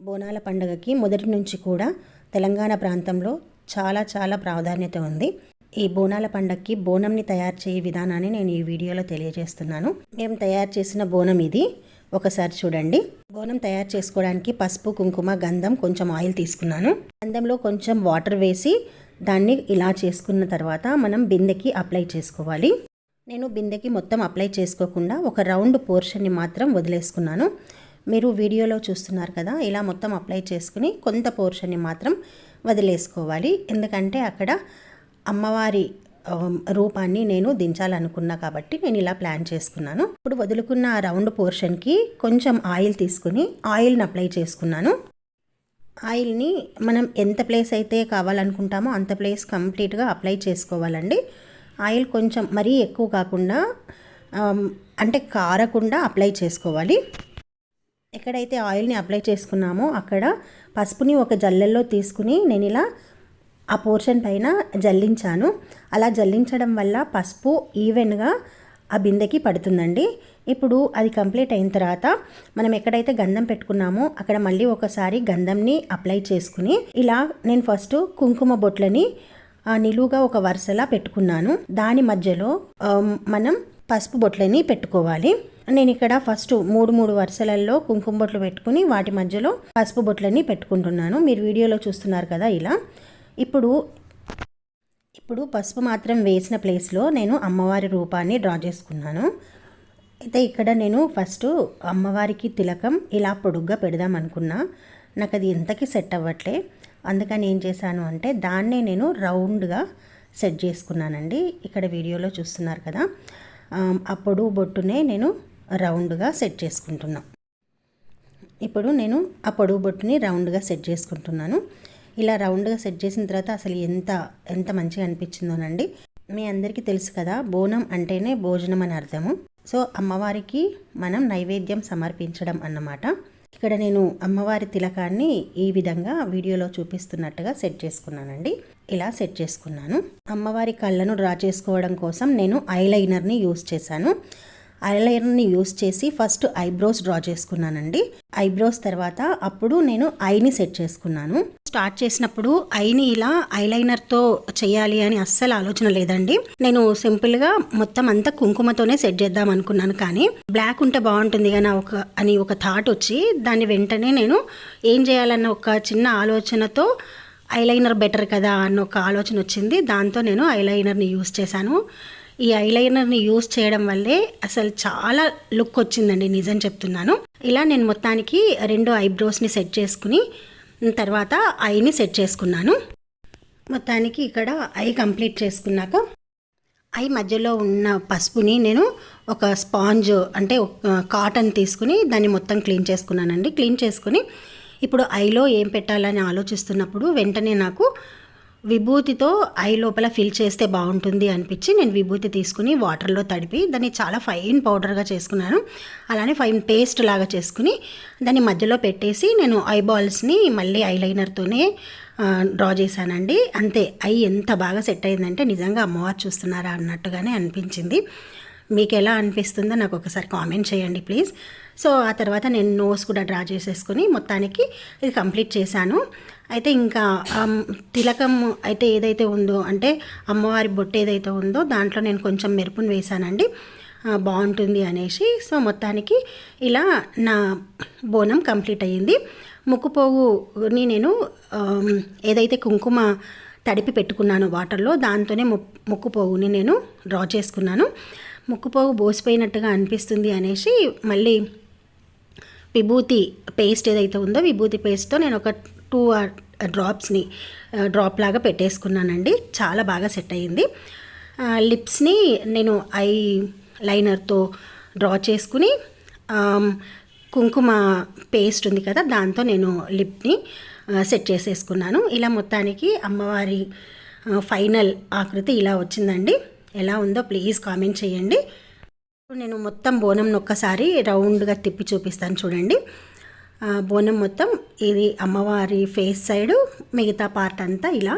బోనాల పండుగకి మొదటి నుంచి కూడా తెలంగాణ ప్రాంతంలో చాలా చాలా ప్రాధాన్యత ఉంది. ఈ బోనాల పండక్కి బోనంని తయారు చేయే విధానాన్ని నేను ఈ వీడియోలో తెలియజేస్తున్నాను. మేము తయారు చేసిన బోనం ఇది. ఒకసారి చూడండి. బోనం తయారు చేసుకోవడానికి పసుపు కుంకుమ గంధం కొంచెం ఆయిల్ తీసుకున్నాను. గంధంలో కొంచెం వాటర్ వేసి దాన్ని ఇలా చేసుకున్న తర్వాత మనం బిందెకి అప్లై చేసుకోవాలి. నేను బిందెకి మొత్తం అప్లై చేసుకోకుండా ఒక రౌండ్ పోర్షన్ని మాత్రం వదిలేసుకున్నాను. మీరు వీడియోలో చూస్తున్నారు కదా ఇలా మొత్తం అప్లై చేసుకుని కొంత పోర్షన్ని మాత్రం వదిలేసుకోవాలి. ఎందుకంటే అక్కడ అమ్మవారి రూపాన్ని నేను దించాలనుకున్నా కాబట్టి నేను ఇలా ప్లాన్ చేసుకున్నాను. ఇప్పుడు వదులుకున్న ఆ రౌండ్ పోర్షన్కి కొంచెం ఆయిల్ తీసుకుని ఆయిల్ని అప్లై చేసుకున్నాను. ఆయిల్ని మనం ఎంత ప్లేస్ అయితే కావాలనుకుంటామో అంత ప్లేస్ కంప్లీట్గా అప్లై చేసుకోవాలండి. ఆయిల్ కొంచెం మరీ ఎక్కువ కాకుండా అంటే కారకుండా అప్లై చేసుకోవాలి. ఎక్కడైతే ఆయిల్ని అప్లై చేసుకున్నామో అక్కడ పసుపుని ఒక జల్లెల్లో తీసుకుని నేను ఇలా ఆ పోర్షన్ పైన జల్లించాను. అలా జల్లించడం వల్ల పసుపు ఈవెన్గా ఆ బిందెకి పడుతుందండి. ఇప్పుడు అది కంప్లీట్ అయిన తర్వాత మనం ఎక్కడైతే గంధం పెట్టుకున్నామో అక్కడ మళ్ళీ ఒకసారి గంధంని అప్లై చేసుకుని ఇలా నేను ఫస్ట్ కుంకుమ బొట్లని నిలువుగా ఒక వరుసలా పెట్టుకున్నాను. దాని మధ్యలో మనం పసుపు బొట్లని పెట్టుకోవాలి. నేను ఇక్కడ ఫస్ట్ మూడు మూడు వరుసలలో కుంకుమ బొట్లు పెట్టుకుని వాటి మధ్యలో పసుపు బొట్లన్నీ పెట్టుకుంటున్నాను. మీరు వీడియోలో చూస్తున్నారు కదా ఇలా. ఇప్పుడు ఇప్పుడు పసుపు మాత్రం వేసిన ప్లేస్లో నేను అమ్మవారి రూపాన్ని డ్రా చేసుకున్నాను. అయితే ఇక్కడ నేను ఫస్ట్ అమ్మవారికి తిలకం ఇలా పొడుగ్గా పెడదాం అనుకున్నా. నాకు అది ఎంతకి సెట్ అవ్వట్లే. అందుకని ఏం చేశాను అంటే దాన్నే నేను రౌండ్గా సెట్ చేసుకున్నానండి. ఇక్కడ వీడియోలో చూస్తున్నారు కదా. ఆ పొడుగు బొట్టునే నేను రౌండ్గా సెట్ చేసుకుంటున్నాం. ఇప్పుడు నేను ఆ పొడుగు బొట్టుని రౌండ్గా సెట్ చేసుకుంటున్నాను. ఇలా రౌండ్గా సెట్ చేసిన తర్వాత అసలు ఎంత ఎంత మంచిగా అనిపించిందోనండి. మీ అందరికీ తెలుసు కదా బోనం అంటేనే భోజనం అని అర్థము. సో అమ్మవారికి మనం నైవేద్యం సమర్పించడం అన్నమాట. ఇక్కడ నేను అమ్మవారి తిలకాన్ని ఈ విధంగా వీడియోలో చూపిస్తున్నట్టుగా సెట్ చేసుకున్నానండి. ఇలా సెట్ చేసుకున్నాను. అమ్మవారి కళ్ళను డ్రా చేసుకోవడం కోసం నేను ఐలైనర్ని యూస్ చేశాను. ఐలైనర్ని యూస్ చేసి ఫస్ట్ ఐబ్రోస్ డ్రా చేసుకున్నానండి. ఐబ్రోస్ తర్వాత అప్పుడు నేను ఐని సెట్ చేసుకున్నాను. స్టార్ట్ చేసినప్పుడు ఐని ఇలా ఐలైనర్తో చేయాలి అని అస్సలు ఆలోచన లేదండి. నేను సింపుల్గా మొత్తం అంతా కుంకుమతోనే సెట్ చేద్దాం అనుకున్నాను కానీ బ్లాక్ ఉంటే బాగుంటుంది కానీ ఒక అని ఒక థాట్ వచ్చి దాన్ని వెంటనే నేను ఏం చేయాలన్న ఒక చిన్న ఆలోచనతో ఐలైనర్ బెటర్ కదా అన్న ఒక ఆలోచన వచ్చింది. దాంతో నేను ఐలైనర్ని యూస్ చేశాను. ఈ ఐలైనర్ని యూస్ చేయడం వల్లే అసలు చాలా లుక్ వచ్చిందండి నిజం చెప్తున్నాను. ఇలా నేను మొత్తానికి రెండు ఐబ్రోస్ని సెట్ చేసుకుని తర్వాత ఐని సెట్ చేసుకున్నాను. మొత్తానికి ఇక్కడ ఐ కంప్లీట్ చేసుకున్నాక ఐ మధ్యలో ఉన్న పసుపుని నేను ఒక స్పాంజ్ అంటే ఒక కాటన్ తీసుకుని దాన్ని మొత్తం క్లీన్ చేసుకున్నానండి. క్లీన్ చేసుకుని ఇప్పుడు ఐలో ఏం పెట్టాలని ఆలోచిస్తున్నప్పుడు వెంటనే నాకు విభూతితో ఐ లోపల ఫిల్ చేస్తే బాగుంటుంది అనిపించి నేను విభూతి తీసుకుని వాటర్లో తడిపి దాన్ని చాలా ఫైన్ పౌడర్గా చేసుకున్నాను. అలానే ఫైన్ పేస్ట్ లాగా చేసుకుని దాన్ని మధ్యలో పెట్టేసి నేను ఐబాల్స్ని మళ్ళీ ఐలైనర్తోనే డ్రా చేశానండి. అంతే ఐ ఎంత బాగా సెట్ అయిందంటే నిజంగా అమ్మవారు చూస్తున్నారా అన్నట్టుగానే అనిపించింది. మీకు ఎలా అనిపిస్తుందో నాకు ఒకసారి కామెంట్ చేయండి ప్లీజ్. సో ఆ తర్వాత నేను నోస్ కూడా డ్రా చేసేసుకుని మొత్తానికి ఇది కంప్లీట్ చేశాను. అయితే ఇంకా తిలకం అయితే ఏదైతే ఉందో అంటే అమ్మవారి బొట్టు ఏదైతే ఉందో దాంట్లో నేను కొంచెం మెరుపును వేశానండి. బాగుంటుంది అనేసి. సో మొత్తానికి ఇలా నా బోనం కంప్లీట్ అయ్యింది. ముక్కుపోగుని నేను ఏదైతే కుంకుమ తడిపి పెట్టుకున్నాను వాటర్లో దాంతోనే ము ముక్కుపోగుని నేను డ్రా చేసుకున్నాను. ముక్కుపోగు బోసిపోయినట్టుగా అనిపిస్తుంది అనేసి మళ్ళీ విభూతి పేస్ట్ ఏదైతే ఉందో విభూతి పేస్ట్తో నేను ఒక టూ డ్రాప్స్ని డ్రాప్ లాగా పెట్టేసుకున్నానండి. చాలా బాగా సెట్ అయ్యింది. లిప్స్ని నేను ఐ లైనర్తో డ్రా చేసుకుని కుంకుమ పేస్ట్ ఉంది కదా దాంతో నేను లిప్ని సెట్ చేసేసుకున్నాను. ఇలా మొత్తానికి అమ్మవారి ఫైనల్ ఆకృతి ఇలా వచ్చిందండి. ఎలా ఉందో ప్లీజ్ కామెంట్ చేయండి. నేను మొత్తం బోనంను ఒక్కసారి రౌండ్గా తిప్పి చూపిస్తాను చూడండి. బోనం మొత్తం ఇది అమ్మవారి ఫేస్ సైడు మిగతా పార్ట్ అంతా ఇలా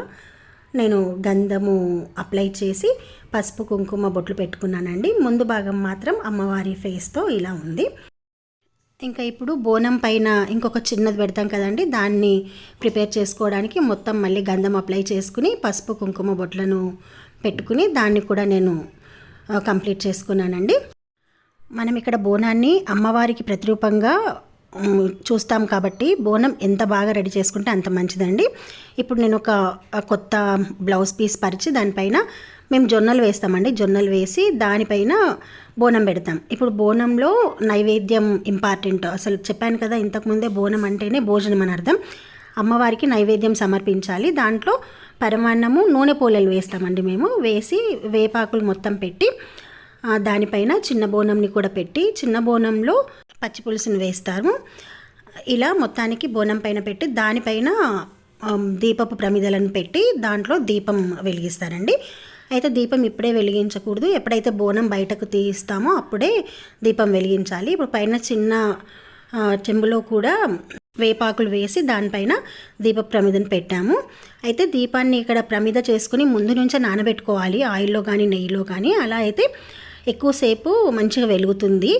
నేను గంధము అప్లై చేసి పసుపు కుంకుమ బొట్లు పెట్టుకున్నానండి. ముందు భాగం మాత్రం అమ్మవారి ఫేస్తో ఇలా ఉంది. ఇంకా ఇప్పుడు బోనం పైన ఇంకొక చిన్నది పెడతాం కదండి. దాన్ని ప్రిపేర్ చేసుకోవడానికి మొత్తం మళ్ళీ గంధం అప్లై చేసుకుని పసుపు కుంకుమ బొట్లను పెట్టుకుని దాన్ని కూడా నేను కంప్లీట్ చేసుకున్నానండి. మనం ఇక్కడ బోనాన్ని అమ్మవారికి ప్రతిరూపంగా చూస్తాం కాబట్టి బోనం ఎంత బాగా రెడీ చేసుకుంటే అంత మంచిదండి. ఇప్పుడు నేను ఒక కొత్త బ్లౌజ్ పీస్ పరిచి దానిపైన మేము జొన్నలు వేస్తామండి. జొన్నలు వేసి దానిపైన బోనం పెడతాం. ఇప్పుడు బోనంలో నైవేద్యం ఇంపార్టెంట్. అసలు చెప్పాను కదా ఇంతకుముందే బోనం అంటేనే భోజనం అని అర్థం. అమ్మవారికి నైవేద్యం సమర్పించాలి. దాంట్లో పరమాన్నము నూనె పోలేలు వేస్తామండి మేము. వేసి వేపాకులు మొత్తం పెట్టి దానిపైన చిన్న బోనంని కూడా పెట్టి చిన్న బోనంలో పచ్చి పులుసుని వేస్తాము. ఇలా మొత్తానికి బోనం పైన పెట్టి దానిపైన దీపపు ప్రమిదలను పెట్టి దాంట్లో దీపం వెలిగిస్తారండి. అయితే దీపం ఇప్పుడే వెలిగించకూడదు. ఎప్పుడైతే బోనం బయటకు తీస్తామో అప్పుడే దీపం వెలిగించాలి. ఇప్పుడు పైన చిన్న చెంబులో కూడా వేపాకులు వేసి దానిపైన దీప ప్రమిదను పెట్టాము. అయితే దీపాన్ని ఇక్కడ ప్రమిద చేసుకుని ముందు నుంచే నానబెట్టుకోవాలి ఆయిల్లో కానీ నెయ్యిలో కానీ అలా అయితే ఎక్కువసేపు మంచిగా వెలుగుతుంది.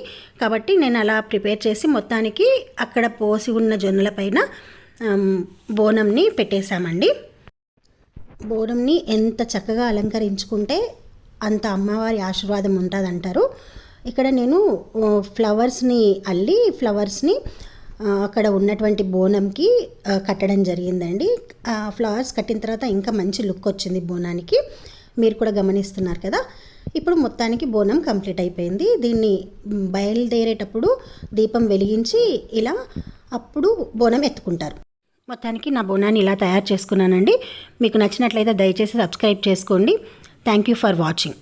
కాబట్టి నేను అలా ప్రిపేర్ చేసి మొత్తానికి అక్కడ పోసి ఉన్న జొన్నలపైన బోనంని పెట్టేశామండి. బోనంని ఎంత చక్కగా అలంకరించుకుంటే అంత అమ్మవారి ఆశీర్వాదం ఉంటుంది అంటారు ఇక్కడ నేను ఫ్లవర్స్ని అల్లి ఫ్లవర్స్ని అక్కడ ఉన్నటువంటి బోనంకి కట్టడం జరిగిందండి. ఆ ఫ్లవర్స్ కట్టిన తర్వాత ఇంకా మంచి లుక్ వచ్చింది బోనానికి. మీరు కూడా గమనిస్తున్నారు కదా. ఇప్పుడు మొత్తానికి బోనం కంప్లీట్ అయిపోయింది. దీన్ని బయలుదేరేటప్పుడు దీపం వెలిగించి ఇలా అప్పుడు బోనం ఎత్తుకుంటారు. మొత్తానికి నా బోనాన్ని ఇలా తయారు చేసుకున్నానండి. మీకు నచ్చినట్లయితే దయచేసి సబ్స్క్రైబ్ చేసుకోండి. Thank you for watching